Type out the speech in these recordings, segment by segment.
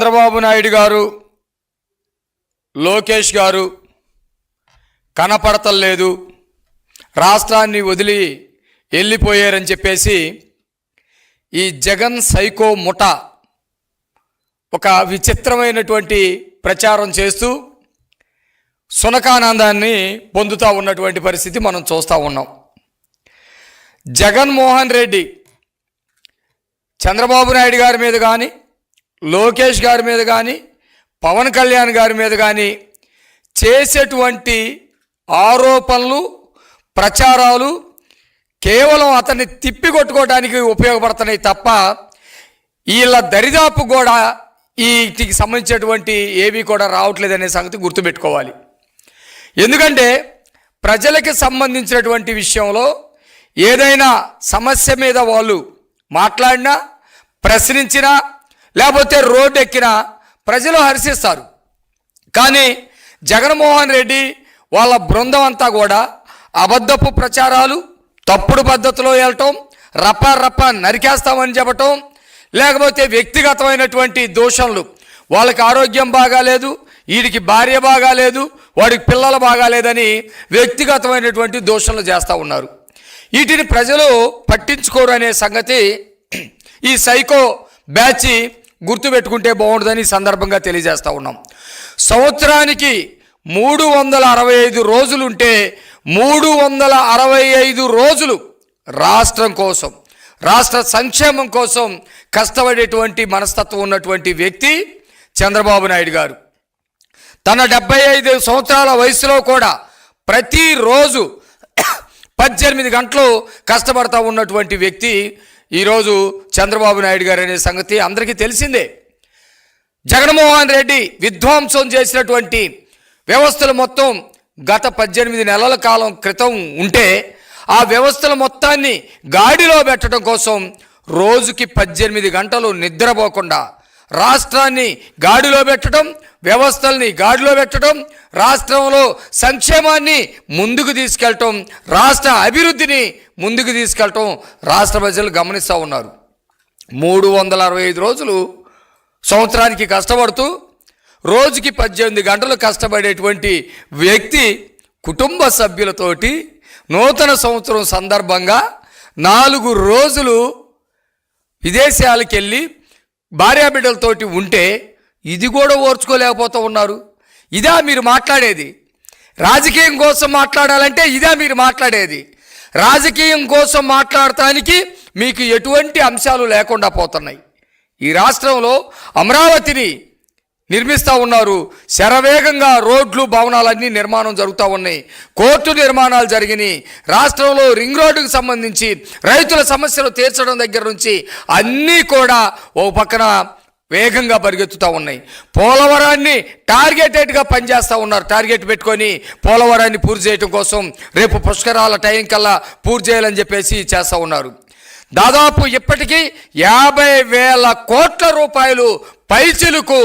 చంద్రబాబు నాయుడు గారు లోకేష్ గారు కనపడతలేదు రాష్ట్రాన్ని వదిలి వెళ్ళిపోయారని చెప్పేసి ఈ జగన్ సైకో ముఠ ఒక విచిత్రమైనటువంటి ప్రచారం చేస్తూ సునకానందాన్ని పొందుతూ ఉన్నటువంటి పరిస్థితి మనం చూస్తూ ఉన్నాం. జగన్మోహన్ రెడ్డి చంద్రబాబు నాయుడు గారి మీద కానీ లోకేష్ గారి మీద కానీ పవన్ కళ్యాణ్ గారి మీద కానీ చేసేటువంటి ఆరోపణలు ప్రచారాలు కేవలం అతన్ని తిప్పికొట్టుకోవడానికి ఉపయోగపడుతున్నాయి తప్ప వీళ్ళ దరిదాపు కూడా వీటికి సంబంధించినటువంటి ఏవి కూడా రావట్లేదనే సంగతి గుర్తుపెట్టుకోవాలి. ఎందుకంటే ప్రజలకి సంబంధించినటువంటి విషయంలో ఏదైనా సమస్య మీద వాళ్ళు మాట్లాడినా ప్రశ్నించినా లేకపోతే రోడ్డు ఎక్కినా ప్రజలు హర్షిస్తారు. కానీ జగన్మోహన్ రెడ్డి వాళ్ళ బృందం అంతా కూడా అబద్ధపు ప్రచారాలు తప్పుడు పద్ధతిలో వెళ్ళటం రప్ప రప్ప నరికేస్తామని చెప్పటం లేకపోతే వ్యక్తిగతమైనటువంటి దోషంలు వాళ్ళకి ఆరోగ్యం బాగాలేదు వీడికి భార్య బాగాలేదు వాడికి పిల్లలు బాగాలేదని వ్యక్తిగతమైనటువంటి దోషణలు చేస్తూ ఉన్నారు. వీటిని ప్రజలు పట్టించుకోరు అనే సంగతి ఈ సైకో బ్యాచ్ గుర్తుపెట్టుకుంటే బాగుంటుందని సందర్భంగా తెలియజేస్తూ ఉన్నాం. సంవత్సరానికి మూడు వందల అరవై ఐదు రోజులుంటే మూడు వందల అరవై ఐదు రోజులు రాష్ట్రం కోసం రాష్ట్ర సంక్షేమం కోసం కష్టపడేటువంటి మనస్తత్వం ఉన్నటువంటి వ్యక్తి చంద్రబాబు నాయుడు గారు. తన డెబ్బై ఐదు సంవత్సరాల వయసులో కూడా ప్రతిరోజు పద్దెనిమిది గంటలు కష్టపడతా ఉన్నటువంటి వ్యక్తి ఈరోజు చంద్రబాబు నాయుడు గారు అనే సంగతి అందరికీ తెలిసిందే. జగన్మోహన్ రెడ్డి విధ్వంసం చేసినటువంటి వ్యవస్థలు మొత్తం గత పద్దెనిమిది నెలల కాలం క్రితం ఉంటే ఆ వ్యవస్థల మొత్తాన్ని గాడిలో పెట్టడం కోసం రోజుకి పద్దెనిమిది గంటలు నిద్రపోకుండా రాష్ట్రాన్ని గాడిలో పెట్టడం వ్యవస్థల్ని గాడిలో పెట్టడం రాష్ట్రంలో సంక్షేమాన్ని ముందుకు తీసుకెళ్ళటం రాష్ట్ర అభివృద్ధిని ముందుకు తీసుకెళ్ళటం రాష్ట్ర ప్రజలు గమనిస్తూ ఉన్నారు. మూడు వందల అరవై ఐదు రోజులు సంవత్సరానికి కష్టపడుతూ రోజుకి పద్దెనిమిది గంటలు కష్టపడేటువంటి వ్యక్తి కుటుంబ సభ్యులతోటి నూతన సంవత్సరం సందర్భంగా నాలుగు రోజులు విదేశాలకు వెళ్ళి భార్యాబిడ్డలతోటి ఉంటే ఇది కూడా ఓర్చుకోలేకపోతూ ఉన్నారు. ఇదా మీరు మాట్లాడేది. రాజకీయం కోసం మాట్లాడాలంటే ఇదే మీరు మాట్లాడేది. రాజకీయం కోసం మాట్లాడటానికి మీకు ఎటువంటి అంశాలు లేకుండా పోతున్నాయి. ఈ రాష్ట్రంలో అమరావతిని నిర్మిస్తూ ఉన్నారు. శరవేగంగా రోడ్లు భవనాలన్నీ నిర్మాణం జరుగుతూ ఉన్నాయి. కోర్టు నిర్మాణాలు జరిగినాయి. రాష్ట్రంలో రింగ్ రోడ్డుకు సంబంధించి రైతుల సమస్యలు తీర్చడం దగ్గర నుంచి అన్నీ కూడా ఓ పక్కన వేగంగా పరిగెత్తుతూ ఉన్నాయి. పోలవరాన్ని టార్గెటెడ్గా పనిచేస్తూ ఉన్నారు. టార్గెట్ పెట్టుకొని పోలవరాన్ని పూర్తి చేయడం కోసం రేపు పుష్కరాల టైం కల్లా పూర్తి చేయాలని చెప్పేసి చేస్తూ ఉన్నారు. దాదాపు ఇప్పటికీ యాభై వేల కోట్ల రూపాయలు పైచిలకు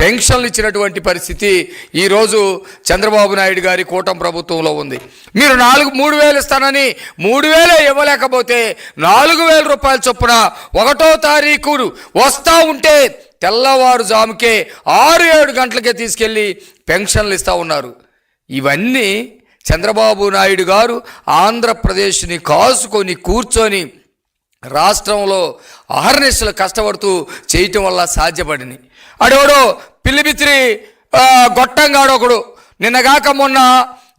పెన్షన్లు ఇచ్చినటువంటి పరిస్థితి ఈరోజు చంద్రబాబు నాయుడు గారి కూటమి ప్రభుత్వంలో ఉంది. మీరు నాలుగు మూడు వేలు ఇస్తానని మూడు వేలే ఇవ్వలేకపోతే నాలుగు వేల రూపాయల చొప్పున ఒకటో తారీఖు వస్తూ ఉంటే తెల్లవారుజాముకే ఆరు ఏడు గంటలకే తీసుకెళ్ళి పెన్షన్లు ఇస్తూ ఉన్నారు. ఇవన్నీ చంద్రబాబు నాయుడు గారు ఆంధ్రప్రదేశ్ని కాసుకొని కూర్చొని రాష్ట్రంలో అహర్నిశలు కష్టపడుతూ చేయటం వల్ల సాధ్యపడినాయి అడోడో పిల్లిబిత్రి గొట్టంగాడు ఒకడు. నిన్నగాక మొన్న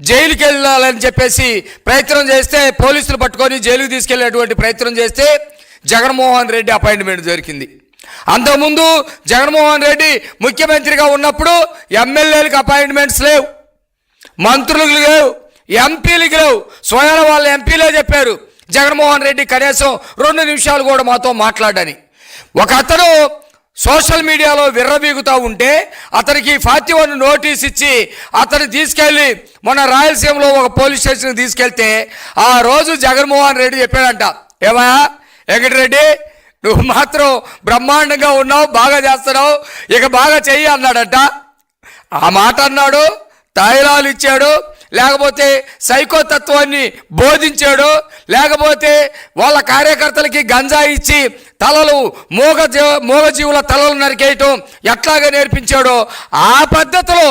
జైలుకి వెళ్ళాలని చెప్పేసి ప్రయత్నం చేస్తే పోలీసులు పట్టుకొని జైలుకి తీసుకెళ్ళేటువంటి ప్రయత్నం చేస్తే జగన్మోహన్ రెడ్డి అపాయింట్మెంట్ దొరికింది. అంతకుముందు జగన్మోహన్ రెడ్డి ముఖ్యమంత్రిగా ఉన్నప్పుడు ఎమ్మెల్యేలకు అపాయింట్మెంట్స్ లేవు మంత్రులకు లేవు ఎంపీలకు లేవు. స్వయం వాళ్ళ ఎంపీలే చెప్పారు జగన్మోహన్ రెడ్డి కనీసం రెండు నిమిషాలు కూడా మాతో మాట్లాడని. ఒక అతను సోషల్ మీడియాలో విర్రబీగుతూ ఉంటే అతనికి ఫార్టీ వన్ నోటీస్ ఇచ్చి అతను తీసుకెళ్ళి మొన్న రాయలసీమలో ఒక పోలీస్ స్టేషన్కి తీసుకెళ్తే ఆ రోజు జగన్మోహన్ రెడ్డి చెప్పాడంట ఏమయ్యా వెంకటరెడ్డి నువ్వు మాత్రం బ్రహ్మాండంగా ఉన్నావు బాగా చేస్తున్నావు ఇక బాగా చెయ్యి అన్నాడట. ఆ మాట అన్నాడు తాయిలాలు ఇచ్చాడు లేకపోతే సైకో తత్వాన్ని లేకపోతే వాళ్ళ కార్యకర్తలకి గంజా ఇచ్చి తలలు మోగ మోగజీవుల మూగజీవుల తలలు నరికేయటం ఎట్లాగా నేర్పించాడో ఆ పద్ధతిలో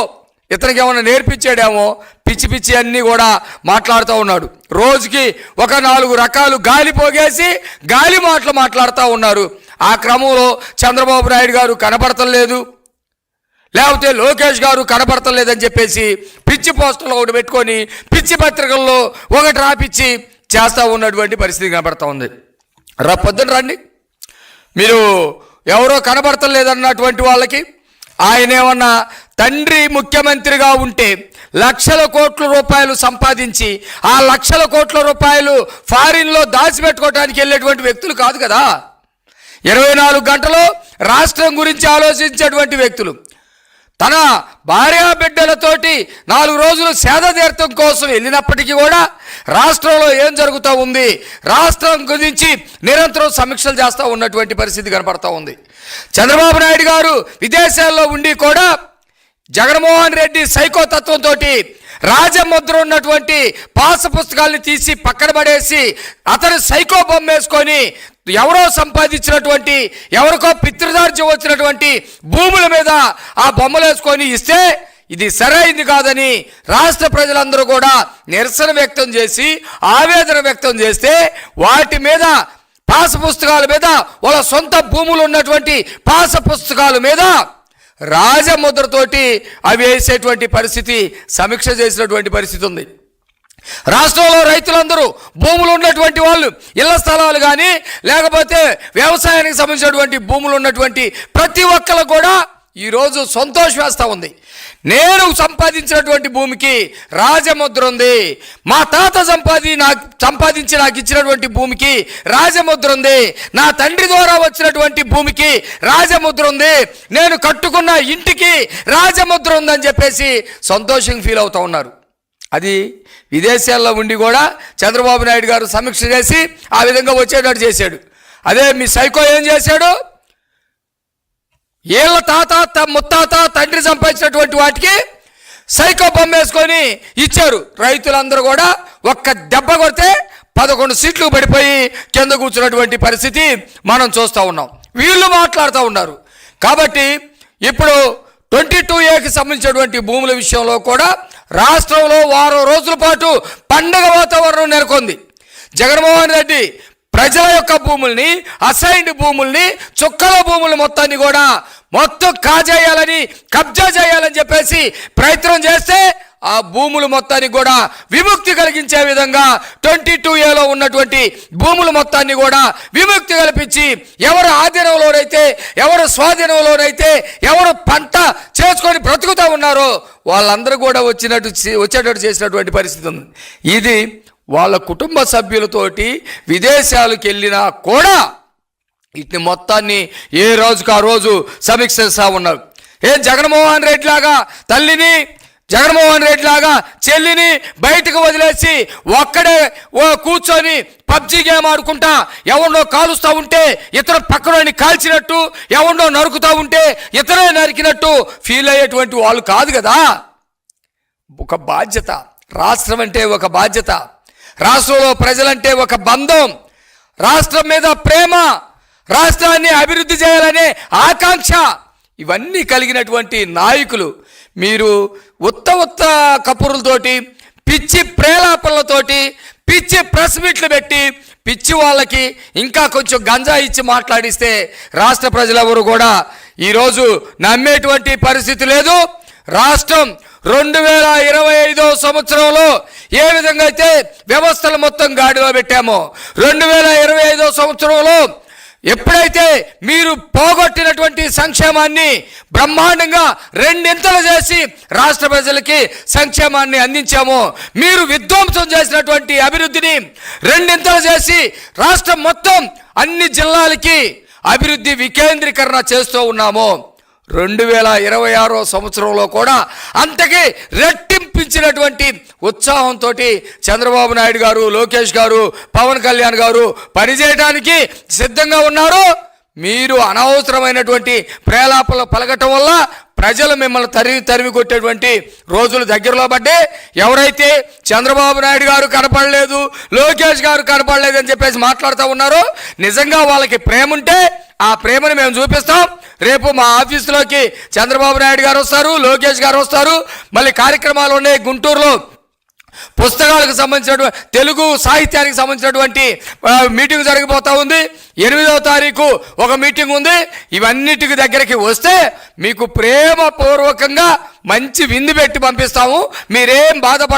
ఇతనికి ఏమైనా నేర్పించాడేమో పిచ్చి పిచ్చి అన్నీ కూడా మాట్లాడుతూ ఉన్నాడు. రోజుకి ఒక నాలుగు రకాలు గాలి పోగేసి గాలి మాటలు మాట్లాడుతూ ఉన్నారు. ఆ క్రమంలో చంద్రబాబు నాయుడు గారు కనపడతలేదు లేకపోతే లోకేష్ గారు కనపడతలేదని చెప్పేసి పిచ్చి పోస్టర్లు ఒకటి పెట్టుకొని పిచ్చి పత్రికల్లో ఒకటి రాపిచ్చి చేస్తూ ఉన్నటువంటి పరిస్థితి కనపడతా ఉంది. రా పొద్దున రండి. మీరు ఎవరో కనబడతలేదన్నటువంటి వాళ్ళకి ఆయన ఏమన్నా తండ్రి ముఖ్యమంత్రిగా ఉంటే లక్షల కోట్ల రూపాయలు సంపాదించి ఆ లక్షల కోట్ల రూపాయలు ఫారిన్లో దాచిపెట్టుకోవడానికి వెళ్ళేటువంటి వ్యక్తులు కాదు కదా. ఇరవై నాలుగు గంటలు రాష్ట్రం గురించి ఆలోచించేటువంటి వ్యక్తులు. తన భార్యా బిడ్డలతోటి నాలుగు రోజులు సేద తీర్థం కోసం వెళ్ళినప్పటికీ కూడా రాష్ట్రంలో ఏం జరుగుతూ ఉంది? రాష్ట్రం గురించి నిరంతరం సమీక్షలు చేస్తూ ఉన్నటువంటి పరిస్థితి కనపడతా ఉంది. చంద్రబాబు నాయుడు గారు విదేశాల్లో ఉండి కూడా జగన్మోహన్ రెడ్డి సైకో తత్వంతో రాజముద్ర ఉన్నటువంటి పాస పుస్తకాల్ని తీసి పక్కన పడేసి అతను సైకో బొమ్మ వేసుకొని ఎవరో సంపాదించినటువంటి ఎవరికో పితృదార్జ్యం వచ్చినటువంటి భూముల మీద ఆ బొమ్మలు వేసుకొని ఇస్తే ఇది సరైంది కాదని రాష్ట్ర ప్రజలందరూ కూడా నిరసన వ్యక్తం చేసి ఆవేదన వ్యక్తం చేస్తే వాటి మీద పాస పుస్తకాల మీద వాళ్ళ సొంత భూములు ఉన్నటువంటి పాస పుస్తకాల మీద రాజముద్రతోటి అవి వేసేటువంటి పరిస్థితి సమీక్ష చేసినటువంటి పరిస్థితి ఉంది. రాష్ట్రంలో రైతులందరూ భూములు ఉన్నటువంటి వాళ్ళు ఇళ్ళ స్థలాలు కానీ లేకపోతే వ్యవసాయానికి సంబంధించినటువంటి భూములు ఉన్నటువంటి ప్రతి ఒక్కరు కూడా ఈరోజు సంతోషం వేస్తూ ఉంది. నేను సంపాదించినటువంటి భూమికి రాజముద్ర ఉంది. మా తాత సంపాది నాకు సంపాదించి నాకు ఇచ్చినటువంటి భూమికి రాజముద్ర ఉంది. నా తండ్రి ద్వారా వచ్చినటువంటి భూమికి రాజముద్ర ఉంది. నేను కట్టుకున్న ఇంటికి రాజముద్ర ఉందని చెప్పేసి సంతోషంగా ఫీల్ అవుతూ ఉన్నారు. అది విదేశాల్లో ఉండి కూడా చంద్రబాబు నాయుడు గారు సమీక్ష చేసి ఆ విధంగా వచ్చేటట్టు చేశాడు. అదే మీ సైకో ఏం చేశాడు? ఏళ్ళ తాత త- ముత్తాత తండ్రి సంపాదించినటువంటి వాటికి సైకో బొమ్మ వేసుకొని ఇచ్చారు. రైతులందరూ కూడా ఒక్క దెబ్బ కొడితే పదకొండు సీట్లు పడిపోయి కింద కూర్చున్నటువంటి పరిస్థితి మనం చూస్తూ ఉన్నాం. వీళ్ళు మాట్లాడుతూ ఉన్నారు. కాబట్టి ఇప్పుడు ట్వంటీ టూ ఏకి సంబంధించినటువంటి భూముల విషయంలో కూడా రాష్ట్రంలో వారం రోజుల పాటు పండగ వాతావరణం నెలకొంది. జగన్మోహన్ రెడ్డి ప్రజల యొక్క భూముల్ని అసైన్డ్ భూముల్ని చుక్కల భూములు మొత్తాన్ని కూడా మొత్తం కాజేయాలని కబ్జా చేయాలని చెప్పేసి ప్రయత్నం చేస్తే ఆ భూములు మొత్తానికి కూడా విముక్తి కలిగించే విధంగా ట్వంటీ టూ ఏలో ఉన్నటువంటి భూములు మొత్తాన్ని కూడా విముక్తి కల్పించి ఎవరు ఆధీనంలోనైతే ఎవరు స్వాధీనంలోనైతే ఎవరు పంట చేసుకొని బ్రతుకుతూ ఉన్నారో వాళ్ళందరూ కూడా వచ్చినట్టు చే- వచ్చేటట్టు చేసినటువంటి పరిస్థితి ఉంది. ఇది వాళ్ళ కుటుంబ సభ్యులతోటి విదేశాలకు వెళ్ళినా కూడా వీటిని మొత్తాన్ని ఏ రోజుకు ఆ రోజు సమీక్షిస్తూ ఉన్నారు. ఏం జగన్మోహన్ రెడ్డి లాగా తల్లిని జగన్మోహన్ రెడ్డి లాగా చెల్లిని బయటకు వదిలేసి ఒక్కడే ఓ కూర్చొని పబ్జీ గేమ్ ఆడుకుంటా ఎవరినో కాలుస్తూ ఉంటే ఇతరు పక్కనని కాల్చినట్టు ఎవరినో నరుకుతూ ఉంటే ఇతరే నరికినట్టు ఫీల్ అయ్యేటువంటి వాళ్ళు కాదు కదా. ఒక బాధ్యత రాష్ట్రం అంటే ఒక బాధ్యత. రాష్ట్రంలో ప్రజలంటే ఒక బంధం. రాష్ట్రం మీద ప్రేమ రాష్ట్రాన్ని అభివృద్ధి చేయాలనే ఆకాంక్ష ఇవన్నీ కలిగినటువంటి నాయకులు. మీరు ఉత్త ఉత్త కపురులతోటి పిచ్చి ప్రేలాపనలతోటి పిచ్చి ప్రెస్ మీట్లు పెట్టి పిచ్చి వాళ్ళకి ఇంకా కొంచెం గంజా ఇచ్చి మాట్లాడిస్తే రాష్ట్ర ప్రజలెవరు కూడా ఈరోజు నమ్మేటువంటి పరిస్థితి లేదు. రాష్ట్రం రెండు వేల ఇరవై ఐదో సంవత్సరంలో ఏ విధంగా అయితే వ్యవస్థలు మొత్తం గాడిలో పెట్టామో రెండు వేల ఇరవై ఐదో సంవత్సరంలో ఎప్పుడైతే మీరు పోగొట్టినటువంటి సంక్షేమాన్ని బ్రహ్మాండంగా రెండింతలు చేసి రాష్ట్ర ప్రజలకి సంక్షేమాన్ని అందించామో మీరు విధ్వంసం చేసినటువంటి అభివృద్ధిని రెండింతలు చేసి రాష్ట్రం మొత్తం అన్ని జిల్లాలకి అభివృద్ధి వికేంద్రీకరణ చేస్తూ ఉన్నాము రెండు వేల ఇరవై ఆరో సంవత్సరంలో కూడా అంతకి రెట్టింపించినటువంటి ఉత్సాహంతో చంద్రబాబు నాయుడు గారు లోకేష్ గారు పవన్ కళ్యాణ్ గారు పనిచేయడానికి సిద్ధంగా ఉన్నారు. మీరు అనవసరమైనటువంటి ప్రేలాపలు పలకటం వల్ల ప్రజలు మిమ్మల్ని తరివి తరివి కొట్టేటువంటి రోజులు దగ్గరలో పడ్డే ఎవరైతే చంద్రబాబు నాయుడు గారు కనపడలేదు లోకేష్ గారు కనపడలేదు అని చెప్పేసి మాట్లాడుతూ ఉన్నారో నిజంగా వాళ్ళకి ప్రేమ ఉంటే ఆ ప్రేమను మేము చూపిస్తాం. రేపు మా ఆఫీసులోకి చంద్రబాబు నాయుడు గారు వస్తారు లోకేష్ గారు వస్తారు. మళ్ళీ కార్యక్రమాలు ఉన్నాయి గుంటూరులో. పుస్తకాలకు సంబంధించినటువంటి తెలుగు సాహిత్యానికి సంబంధించినటువంటి మీటింగ్ జరగబోతా ఉంది. ఎనిమిదవ తారీఖు ఒక మీటింగ్ ఉంది. ఇవన్నిటికి దగ్గరికి వస్తే మీకు ప్రేమపూర్వకంగా మంచి విందు పెట్టి పంపిస్తాము. మీరేం బాధపడ